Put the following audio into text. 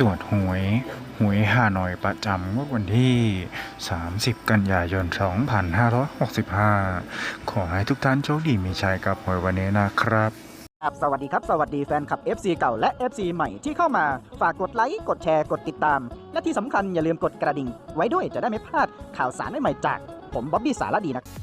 ตรวจหวย หวยฮานอยประจำงวดวันที่ 30 กันยายน 2565 ขอให้ทุกท่านโชคดีมีชัยกับหวยวันนี้นะครับครับสวัสดีครับ สวัสดีแฟนคลับ FC เก่าและ FC ใหม่ที่เข้ามาฝากกดไลค์ กดแชร์ กดติดตาม และที่สำคัญอย่าลืมกดกระดิ่ง ไว้ด้วยจะได้ไม่พลาดข่าวสารใหม่ๆจาก ผมบ๊อบบี้สารดีนะครับ